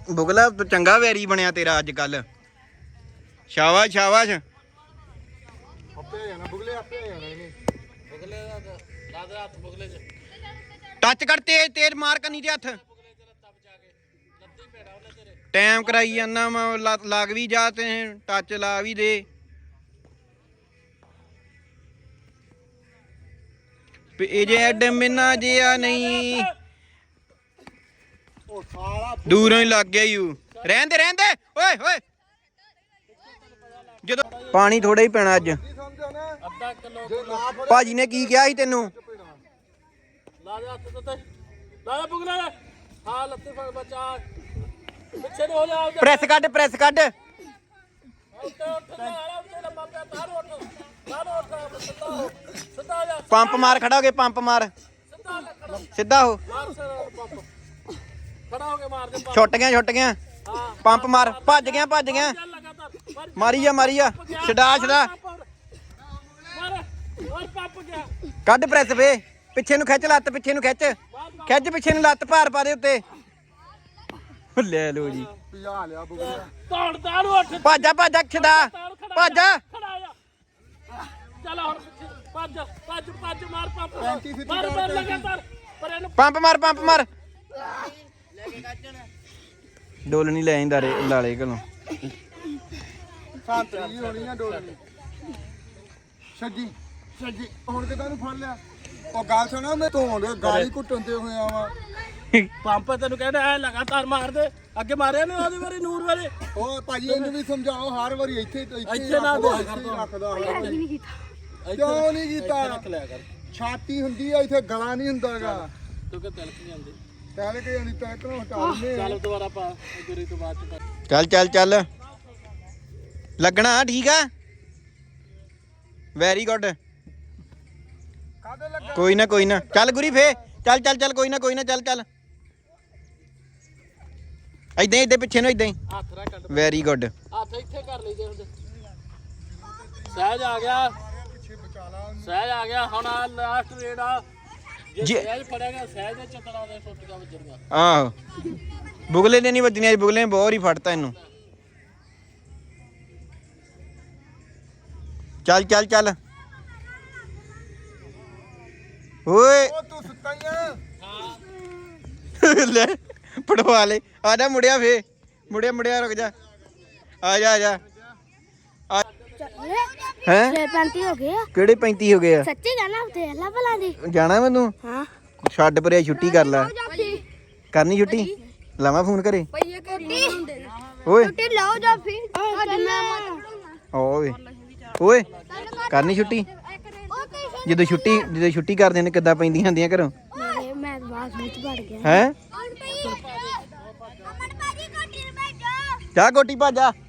ਬੁਗਲਾ ਤੂੰ ਚੰਗਾ ਵੈਰੀ ਬਣਿਆ ਤੇਰਾ ਅੱਜ ਕੱਲ। ਸ਼ਾਬਾਸ਼ ਸ਼ਾਬਾਸ਼। ਆਪੇ ਆ ਜਾਣਾ ਬੁਗਲੇ ਆਪੇ ਆ ਜਾਣਾ ਇਹਨੇ। ਬਗਲੇ ਦਾ ਲਾ ਦੇ ਹੱਥ ਬਗਲੇ 'ਚ। ਟੱਚ ਕਰ ਤੇਜ਼ ਤੇਜ਼ ਮਾਰ ਕੰਨੀ ਤੇ ਹੱਥ। ਟਾਈਮ ਕਰਾਈ ਜਾਂਦਾ ਮੈਂ ਲੱਗ ਵੀ ਜਾ ਤੇ ਟੱਚ ਲਾ ਵੀ ਦੇ। ਵੀ ਇਹ ਜੇ ਐਡ ਮਿਨਾ ਜਿਆ ਨਹੀਂ। ਉਹ ਸਾਲਾ ਦੂਰੋਂ ਹੀ ਲੱਗ ਗਿਆ ਯੂ। ਰਹਿੰਦੇ ਰਹਿੰਦੇ ਓਏ ਓਏ। ਜਦੋਂ ਪਾਣੀ ਥੋੜਾ ਹੀ ਪੈਣਾ ਅੱਜ। ਅੱਧਾ ਕਿਲੋ ਭਾਜੀ ਨੇ ਕੀ ਕਿਹਾ ਸੀ ਤੈਨੂੰ? ਲਾ ਦੇ ਹੱਥ ਤੇ ਲਾ ਦੇ ਬਗਲੇ ਹਾਂ ਲੱਤੇ ਫੜ ਬਚਾ। ਪਿੱਛੇ ਨੂੰ ਹੋ ਜਾ ਉੱਤੇ ਪ੍ਰੈਸ ਕੱਢ ਪ੍ਰੈਸ ਕੱਢ। ਉੱਤੇ ਉੱਠ ਲਾ ਆ ਉੱਤੇ ਲੰਮਾ ਪਿਆ ਤਾਰ ਉੱਠ। ਪੰਪ ਮਾਰ ਖੜਾ ਹੋ ਕੇ ਪੰਪ ਮਾਰ। ਸਿੱਧਾ ਹੋ। ਛੁੱਟ ਗਿਆ ਛੁੱਟ ਗਿਆ ਪੰਪ ਮਾਰ। ਭੱਜ ਗਿਆ ਭੱਜ ਗਿਆ। ਮਾਰ ਜਾ ਮਾਰੀ ਜਾ ਛਡਾ ਛਡਾ। ਕੱਢ ਪ੍ਰੈਸ ਵੇ ਪਿੱਛੇ ਨੂੰ ਖਿੱਚ ਲੱਤ ਪਿੱਛੇ ਨੂੰ ਖਿੱਚ। ਖਿੱਚ ਪਿੱਛੇ ਨੂੰ ਲੱਤ ਭਾਰ ਪਾ ਦੇ ਉੱਤੇ। ਲੈ ਲੋ ਜੀ। ਭਾਜਾ ਭਾਜਾ ਖੜਾ ਭਾਜਾ ਚੱਲ ਹੁਣ ਪਿੱਛੇ ਭੱਜ ਭੱਜ ਭੱਜ ਮਾਰ ਪੰਪ ਪੈਂਤੀ ਸਿੱਧੀ ਮਾਰ ਕਰ ਮਾਰ ਪੈਂਤੀ। ਲਗਾਤਾਰ। ਪਰ ਇਹਨੂੰ ਪੰਪ ਮਾਰ ਪੰਪ ਮਾਰ। ਡੋਲ ਨਹੀਂ ਲੈ ਆਂਦਾ ਰੇ ਲਾਲੇ ਕੋਲੋਂ। ਸੰਤਰੀ ਹੋਣੀ ਆ ਡੋਲਣੀ ਸੱਜੀ ਸੱਜੀ ਹੁਣ ਕਿਦਾਂ ਨੂੰ ਫੜ ਲਿਆ? ਉਹ ਗੱਲ ਸੁਣਾ ਮੈਂ ਧੋਣ ਗਾਲੀ ਘੁੱਟਣ ਤੇ ਹੋਇਆ ਵਾ ਪੰਪ ਤੈਨੂੰ ਕਹਿੰਦਾ ਐ ਲਗਾਤਾਰ ਮਾਰ ਦੇ। ਅੱਗੇ ਮਾਰਿਆ ਨੇ ਉਹਦੀ ਵਾਰੀ ਨੂਰ ਵਾਰੀ। ਉਹ ਭਾਜੀ ਇਹਨੂੰ ਵੀ ਸਮਝਾਓ ਹਰ ਵਾਰੀ ਇੱਥੇ ਇੱਥੇ ਇੱਥੇ ਨਾ ਰੱਖਦਾ, ਹੀ ਕਿਉਂ ਨਹੀਂ ਕੀਤਾ? ਰੱਖ ਲਿਆ ਕਰ। ਛਾਤੀ ਹੁੰਦੀ ਆ ਇੱਥੇ ਗਲਾ ਨਹੀਂ ਹੁੰਦਾਗਾ। ਕਿਉਂਕਿ ਤਿਲਕ ਨਹੀਂ ਕਿ ਜਾਂਦੀ ਨੂੰ। ਚੱਲ ਦੁਬਾਰਾ ਪਾ ਗੁਰੀ ਤੋਂ ਬਾਅਦ ਚ ਪਾ। ਚੱਲ ਚੱਲ ਚੱਲ। ਲੱਗਣਾ ਠੀਕ ਆ? ਵੈਰੀ ਗੁੱਡ ਲੱਗਾ? ਕੋਈ ਨਾ ਕੋਈ ਨਾ। ਚੱਲ ਗੁਰੀ ਫੇ। ਚੱਲ ਚੱਲ ਚੱਲ ਕੋਈ ਨਾ ਕੋਈ ਨਾ ਚੱਲ ਚੱਲ। ਇਦਾਂ ਇਦਾਂ ਪਿੱਛੇ ਨੂੰ ਇਦਾਂ ਹੀ। ਹੱਥ ਰੱਖ ਕੱਢ। ਵੈਰੀ ਗੁੱਡ ਹੱਥ ਇੱਥੇ ਕਰ ਲਈਦੇ ਹੁੰਦੇ। ਸਹਿਜ ਆ ਗਿਆ। ਸਹਿਜ ਆ ਗਿਆ ਹੁਣ ਆ ਲਾਸਟ ਰੇਡ ਆ। ਜੇ ਜੇ- ਸਹਿਜ ਫੜਿਆ ਗਿਆ ਸਹਿਜ ਦੇ ਚਤਰਾ ਦੇ ਟੁੱਟੀਆਂ ਵੱਜਣੀਆਂ ਆਹੋ ਬੁਗਲੇ ਨੇ ਨਹੀਂ ਵੱਜਣੀਆਂ ਅੱਜ ਬੁਗਲੇ ਨੇ ਬਹੁਤ ਹੀ ਫੜਤਾ ਇਹਨੂੰ। ਚੱਲ ਚੱਲ ਚੱਲ। ਓਏ। ਉਹ ਤੂੰ ਸੁੱਤਾ ਹੀ ਆ। ਲੈ ਪੜਵਾ ਲੈ। ਆ ਜਾ ਮੁੜਿਆ ਫੇ ਮੁੜਿਆ ਮੁੜਿਆ ਰੁਕ ਜਾ। ਆ ਜਾ ਆ ਜਾ। ਹੈ? ਛੇ ਪੈਂਤੀ ਹੋ ਗਏ ਆ। ਕਿਹੜੇ 35 ਹੋ ਗਏ ਆ? ਸੱਚੀ ਗੱਲ ਆ ਉੱਥੇ ਅੱਲਾ ਭਲਾ ਦੀ। ਜਾਣਾ ਮੈਨੂੰ? ਹਾਂ। ਛੱਡ ਪਰੇ ਛੁੱਟੀ ਕਰ ਲੈ। ਕਰਨੀ ਛੁੱਟੀ? ਲਾਵਾਂ ਫੋਨ ਕਰੇ ਓਏ। ਛੁੱਟੀ ਲਾਓ ਅੱਜ ਮੈਂ ਓਏ। ਓਏ ਕਰਨੀ ਛੁੱਟੀ? ਜਦੋਂ ਛੁੱਟੀ ਜਦੋਂ ਛੁੱਟੀ ਕਰਦੇ ਨੇ ਕਿੱਦਾਂ ਪੈਂਦੀਆਂ ਹੁੰਦੀਆਂ ਘਰੋਂ? ਮੈਂ ਬਾਸ ਵਿੱਚ ਵੜ ਗਿਆ। ਹੈ? ਅਮਨ ਭਾਜੀ ਕੋਟੀ ਭੇਜੋ।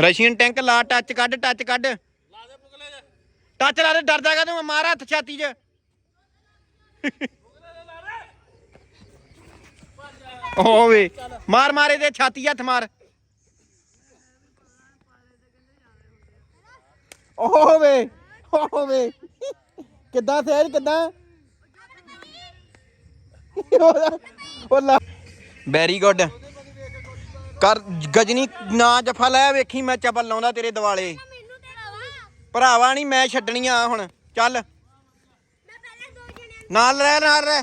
ਰਸ਼ੀਅਨ ਟੈਂਕ ਲਾ ਟੱਚ ਕੱਢ ਟੱਚ ਕੱਢ। ਲਾ ਦੇ ਬੁਗਲੇ ਦੇ ਟੱਚ ਲਾ ਦੇ ਡਰਦਾ ਕਾ ਮਾਰ ਹੱਥ ਛਾਤੀ 'ਚ। ਓਏ ਮਾਰ, ਮਾਰੇ ਤੇ ਛਾਤੀ ਹੱਥ ਮਾਰ। ਓਵੇ ਓਵੇ ਕਿੱਦਾਂ ਸਹਿਜ, ਕਿੱਦਾਂ? ਉਹ ਲਾ ਵੈਰੀ ਗੁੱਡ ਕਰ ਗਜਨੀ ਨਾ ਜਫਾ ਲੈ ਵੇਖੀ ਮੈਂ ਚਪਲ ਲਾਉਂਦਾ ਤੇਰੇ ਦਿਵਾਲੇ। ਭਰਾਵਾ ਨਹੀਂ ਮੈਂ ਛੱਡਣੀਆਂ ਹੁਣ। ਚੱਲ। ਮੈਂ ਪਹਿਲਾਂ ਦੋ ਜਣਿਆਂ ਨਾਲ ਰਹਿ ਨਾਲ ਰਹਿ।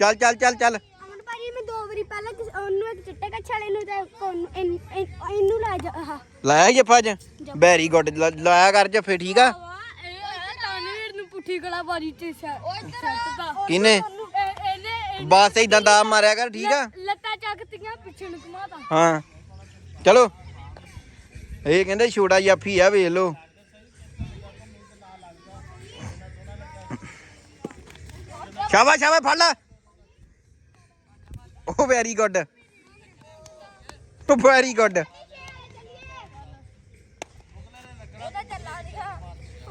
ਚੱਲ ਚੱਲ ਚੱਲ ਚੱਲ। ਅਮਨ ਭਾਜੀ ਮੈਂ ਦੋ ਵਾਰੀ ਪਹਿਲਾਂ ਕਿਸ- ਉਹਨੂੰ ਇੱਕ ਚਿੱਟੇ ਕੱਛ ਵਾਲੇ ਨੂੰ ਤੇ ਇੱਕ ਉਹਨੂੰ- ਇਹਨੂੰ ਲੈ ਜਾ ਆਹ। ਲਾਇਆ ਜੱਫਾ ਵੈਰੀ ਗੁੱਡ ਲਾਇਆ ਕਰ ਜੱਫੇ ਠੀਕ ਆ? ਇਹ ਤਾਨਵੀਰ ਨੂੰ ਪੁੱਠੀ ਗਲਾ ਬਾਰੀ ਤੇ ਸੈੱਟ ਦਾ। ਬਸ ਇਦਾਂ ਦਾ ਮਾਰਿਆ ਕਰ ਠੀਕ ਆ? ਲੱਤਾਂ ਚੱਕਤੀਆਂ ਪਿੱਛੇ ਨੂੰ ਘੁਮਾਤਾ। ਹਾਂ। ਚਲੋ। ਇਹ ਕਹਿੰਦੇ ਛੋਟਾ ਜਾਫੀ ਆ ਵੇਖ ਲੋ ਸ਼ਾਬਾਸ਼ ਸ਼ਾਬਾਸ਼ ਫੜ ਲੈ। ਉਹ ਵੈਰੀ ਗੁੱਡ ਵੈਰੀ ਗੁੱਡ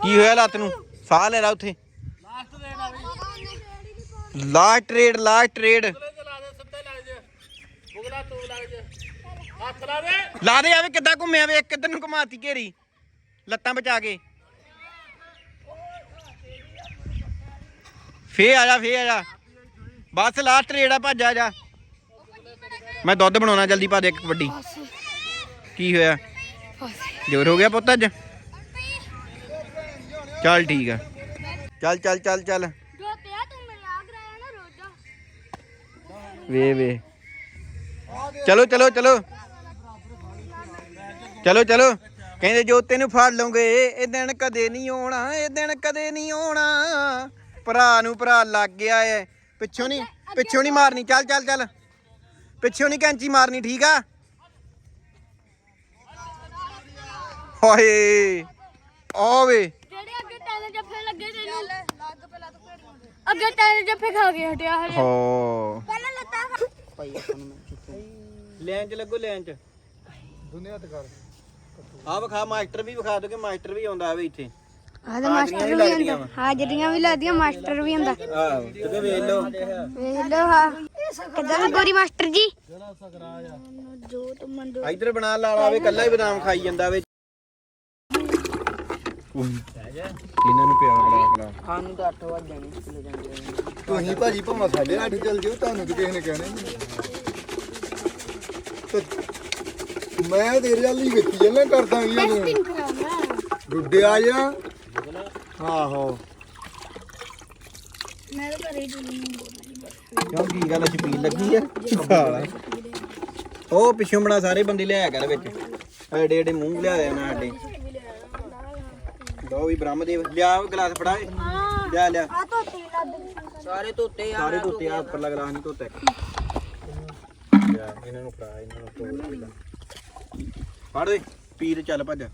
ਕੀ ਹੋਇਆ ਲੱਤ ਨੂੰ? ਸਾਹ ਲੈ ਲਾ ਉੱਥੇ। ਲਾਸਟ ਟ੍ਰੇਡ ਲਾਸਟ ਟ੍ਰੇਡ ਲਾ ਦੇ ਆਵੇ ਕਿੱਦਾਂ ਘੁੰਮਿਆ ਵੇ ਕਿੱਧਰ ਨੂੰ ਘੁਮਾਤੀ ਘੇਰੀ। ਲੱਤਾਂ ਬਚਾ ਕੇ। ਫੇ ਆ ਜਾ ਫੇ ਆ ਜਾ। ਬਸ ਲਾਸਟ ਟ੍ਰੇਡ ਆ, ਭੱਜ ਆ ਜਾ। ਮੈਂ ਦੁੱਧ ਬਣਾਉਣਾ, ਜਲਦੀ ਪਾ ਦੇ ਇੱਕ ਵੱਡੀ। ਕੀ ਹੋਇਆ? ਜ਼ੋਰ ਹੋ ਗਿਆ ਪੁੱਤ ਅੱਜ? ਚੱਲ ਠੀਕ ਆ। ਚੱਲ ਚੱਲ ਚੱਲ ਚੱਲ। ਵੇ ਵੇ। ਚਲੋ ਚਲੋ ਚਲੋ। ਚਲੋ ਚਲੋ। ਕਹਿੰਦੇ ਜੋ ਤੈਨੂੰ ਫੜ ਲਓਗੇ ਇਹ ਦਿਨ ਕਦੇ ਨਹੀਂ ਆਉਣਾ, ਇਹ ਦਿਨ ਕਦੇ ਨਹੀਂ ਆਉਣਾ। ਭਰਾ ਨੂੰ ਭਰਾ ਲੱਗ ਗਿਆ ਏ। ਪਿੱਛੋਂ ਨਹੀਂ ਪਿੱਛੋਂ ਨਹੀਂ ਮਾਰਨੀ। ਚੱਲ ਚੱਲ ਚੱਲ। ਪਿੱਛੋਂ ਨਹੀਂ ਕੈਂਚੀ ਮਾਰਨੀ, ਠੀਕ ਆ? ਹਾਏ। ਓਵੇ ਜਿਹੜੇ ਅੱਗੇ ਟੈਨ ਜੱਫੇ ਲੱਗੇ ਤੈਨੂੰ ਅੱਗੇ ਟੈਨ ਜੱਫੇ ਖਾ ਕੇ ਹਟਿਆ ਹਲੇ ਹੋ। ਪਹਿਲਾਂ ਲੱਤਾਂ ਲੈਣ ਚ ਲੱਗੋ ਲੈਣ ਚ। ਦੁਨੀਆ ਤੇ ਕਰ। ਆ ਵਿਖਾ ਮਾਸਟਰ ਵੀ ਵਿਖਾ ਦੋ ਕਿ ਮਾਸਟਰ ਵੀ ਆਉਂਦਾ ਆਵੇ ਇੱਥੇ। ਆਹ ਮਾਸਟਰ ਵੀ ਵਾਂ। ਹਾਜ਼ਰੀਆਂ ਵੀ ਲੱਗਦੀਆਂ ਮਾਸਟਰ ਵੀ ਹੁੰਦਾ ਆਹੋ ਤੇ ਵੇਖ ਲਓ। ਵੇਖ ਲਓ ਹਾਂ ਕਿੱਦਾਂ ਗੋਰੀ ਮਾਸਟਰ ਜੀ? ਜੋ ਤੁਮ ਮੰਦੋ ਇਧਰ ਬਣਾ ਲਾ ਲਾ ਵੇ ਕੱਲਾ ਹੀ ਬਦਾਮ ਖਾਈ ਜਾਂਦਾ ਵੇ। ਇਹਨਾਂ ਨੂੰ ਪਿਆ ਬੜਾ ਬੜਾ ਤੁਸੀਂ ਭਾਜੀ ਭਾਵੇਂ ਸਾਡੇ ਅੱਠ ਚੱਲ ਜਿਓ ਤੁਹਾਨੂੰ ਤੇ ਕਿਸੇ ਨੇ ਕਹਿਣਾ ਹੀ ਨਹੀਂ। ਤੇ ਮੈਂ ਤੇਰੇ ਵੱਲ ਹੀ ਵੇਖੀ ਜਾਂਦਾ ਕਰਦਾ ਕੀ ਇਹਨੂੰ ਟੈਸਟਿੰਗ ਕਰਾਉਣਾ ਗੁੱਡਿਆ ਜਾ। ਆਹੋ। ਮੈਂ ਤਾਂ ਘਰੇ ਹੀ ਕਿਉਂ ਕੀ ਗੱਲ ਛਪੀਲ ਲੱਗੀ ਆ? ਸਾਲਾ ਉਹ ਪਿੱਛੋਂ ਬਣਾ ਸਾਰੇ ਬੰਦੇ ਲਿਆਇਆ ਕਰ ਵਿੱਚ। ਐਡੇ ਐਡੇ ਮੂੰਹ ਲਿਆਇਆ ਉਹਨਾਂ ਸਾਡੇ। ਲੋ ਵੀ ਬ੍ਰਹਮਦੇਵ ਲਿਆ ਗਲਾਸ ਫੜਾ ਏ। ਲਿਆ ਲਿਆ। ਆ ਤੋਂ ਤੇਲ ਲੱਦ ਸਾਰੇ ਧੋਤੇ ਆ ਸਾਰੇ ਧੋਤੇ ਆ ਉੱਪਰਲਾ ਗਲਾਸ ਨਹੀਂ ਧੋਤਾ। ਲਿਆ ਇਹਨਾਂ ਨੂੰ ਫੜਾ ਇਹਨਾਂ ਨੂੰ ਤੋੜ ਪਹਿਲਾਂ ਫੜ ਓਏ ਪੀਰ ਚੱਲ ਭੱਜ। ਦੇ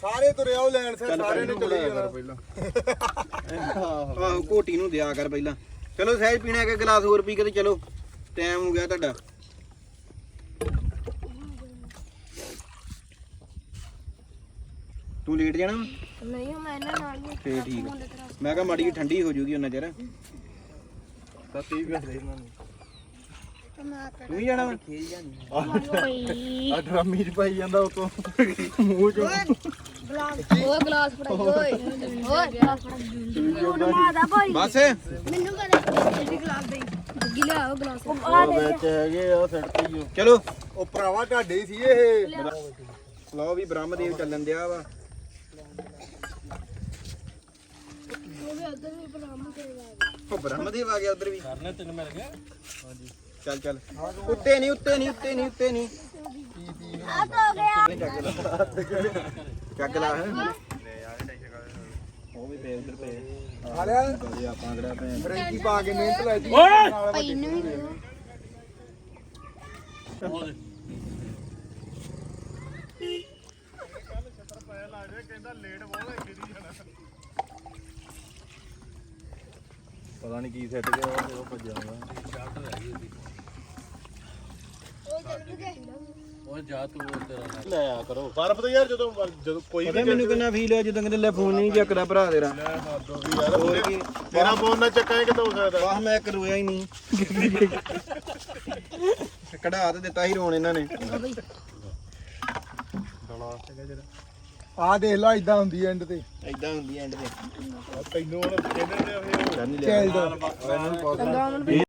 ਸਾਰੇ ਤੁਰੇ ਆਓ ਲੈਣ ਸੇ ਚੱਲ ਸਾਰੇ ਨੇ ਚਲੇ ਜਾਣਾ। ਪਹਿਲਾਂ। ਆਹੋ ਕੋਟੀ ਨੂੰ ਦਿਆ ਕਰ ਪਹਿਲਾਂ। ਚਲੋ ਸਹਿਜ ਪੀਣਾ ਇੱਕ ਗਲਾਸ ਹੋਰ ਪੀ ਕੇ ਤੇ ਚਲੋ। ਟਾਈਮ ਹੋ ਗਿਆ ਤੁਹਾਡਾ। ਤੂੰ ਲੇਟ ਜਾਣਾ? ਵਾ? ਨਹੀਂ ਮੈਂ ਇਹਨਾਂ ਨਾਲ ਹੀ ਫੇਰ ਠੀਕ ਆ। ਮੈਂ ਕਿਹਾ ਮਾੜੀ ਜਿਹੀ ਠੰਡੀ ਹੋ ਜੂਗੀ ਉਹਨਾਂ ਚਿਰ। ਤਾਂ ਠੀਕ ਹੈ ਇਹਨਾਂ ਨੂੰ ਤੂੰ ਹੀ ਜਾਣਾ ਵਾ? ਆ ਡਰਾਮੀ ਚ ਪਾਈ ਜਾਂਦਾ ਉਤੋਂ। ਮੂੰਹ ਚ। ਓਏ ਗਲਾਸ ਫੜਾਈ ਓਏ ਓਏ ਗਲਾਸ ਫੜਾਈ ਮਾਦਾ ਭਾਈ ਬਸ। ਮੈਨੂੰ ਕਹਿੰਦਾ ਜੀ ਗਲਾਸ ਦੇ ਗਿਲਾ ਉਹ ਗਲਾਸ। ਆ ਦੇ। ਵਿੱਚ ਹੈਗੇ ਆ ਸੜਕ ਹੀ ਚਲੋ। ਉਹ ਭਰਾਵਾ ਢਾਡੇ ਹੀ ਸੀ ਇਹ। ਲਓ ਵੀ ਬ੍ਰਹਮਦੇਵ ਚੱਲਣ ਦਿਆ ਵਾ। ਉਹ ਬ੍ਰਹਮਦੇਵ ਆ ਗਿਆ ਉਧਰ ਵੀ। ਕਰਨੇ ਤੈਨੂੰ ਮਿਲ ਗਿਆ ਚੱਲ ਚੱਲ। ਉੱਤੇ ਨਹੀਂ ਉੱਤੇ ਨਹੀਂ ਉੱਤੇ ਨਹੀਂ ਉੱਤੇ ਨਹੀਂ। ਆ ਤਾਂ ਹੋ ਗਿਆ ਚੱਕ ਲਾ। ਹੈ ਉਹ ਵੀ ਪਏ ਉਧਰ ਪਏ। ਆ ਲਿਆ ਜੀ ਆਪਾਂ ਕਿਹੜਾ ਭੈਣ ਫਰੈਂਕੀ ਪਾ ਕੇ ਮਿਹਨਤ ਲੈ ਵੀ ਉਹਦੇ ਪਤਾ ਨਹੀਂ ਕੀ ਸੈੱਟ ਗਿਆ ਉਹ ਭੱਜਿਆ ਉਹ ਚੱਲ ਗਏ ਓਏ ਜਾ ਤੂੰ ਉਹ ਤੇਰਾ। ਲੈ ਆ ਕਰੋ। ਬਰਫ ਤਾਂ ਯਾਰ ਜਦੋਂ ਜਦੋਂ ਕੋਈ ਪਤਾ ਮੈਨੂੰ ਕਿੰਨਾ ਫੀਲ ਹੋਇਆ ਜਦੋਂ ਕਹਿੰਦੇ ਲੈ ਫੋਨ ਨਹੀਂ ਚੱਕਦਾ ਭਰਾ ਤੇਰਾ। ਹੋਰ ਕੀ? ਤੇਰਾ ਫੋਨ ਨਾ ਚੱਕਾਂ ਕਿਦੋਂ ਹੋ ਸਕਦਾ। ਵਾਹ ਮੈਂ ਇੱਕ ਰੋਇਆ ਹੀ ਨਹੀਂ। ਕਢਾ ਤੇ ਦਿੱਤਾ ਹੀ ਰੋਣ ਇਹਨਾਂ ਨੇ। ਆ ਦੇਖ ਲਾ ਇਦਾਂ ਹੁੰਦੀ ਐਂਡ ਤੇ। ਐਦਾਂ ਹੁੰਦੀ ਐਂਡ ਤੇ। ਤੈਨੂੰ ਹੁਣ ਕਹਿੰਦੇ ਨੇ ਚੱਲ ਚੱਲ ਇਹ